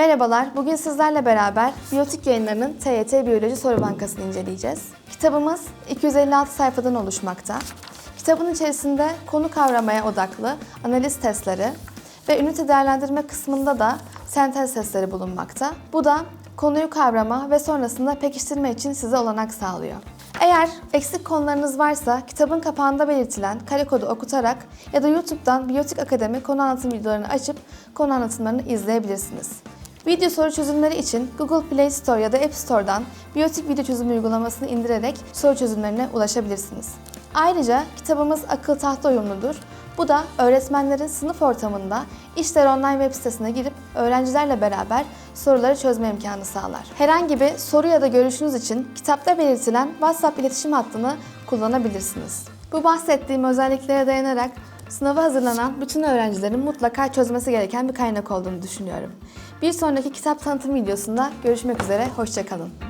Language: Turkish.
Merhabalar, bugün sizlerle beraber Biyotik Yayınları'nın TYT Biyoloji Soru Bankası'nı inceleyeceğiz. Kitabımız 256 sayfadan oluşmakta. Kitabın içerisinde konu kavramaya odaklı analiz testleri ve ünite değerlendirme kısmında da sentez testleri bulunmakta. Bu da konuyu kavrama ve sonrasında pekiştirme için size olanak sağlıyor. Eğer eksik konularınız varsa kitabın kapağında belirtilen kare kodu okutarak ya da YouTube'dan Biyotik Akademi konu anlatım videolarını açıp konu anlatımlarını izleyebilirsiniz. Video soru çözümleri için Google Play Store ya da App Store'dan Biyotik Video Çözümü uygulamasını indirerek soru çözümlerine ulaşabilirsiniz. Ayrıca kitabımız akıl tahta uyumludur. Bu da öğretmenlerin sınıf ortamında İşler Online web sitesine girip öğrencilerle beraber soruları çözme imkanı sağlar. Herhangi bir soru ya da görüşünüz için kitapta belirtilen WhatsApp iletişim hattını kullanabilirsiniz. Bu bahsettiğim özelliklere dayanarak sınava hazırlanan bütün öğrencilerin mutlaka çözmesi gereken bir kaynak olduğunu düşünüyorum. Bir sonraki kitap tanıtım videosunda görüşmek üzere, hoşçakalın.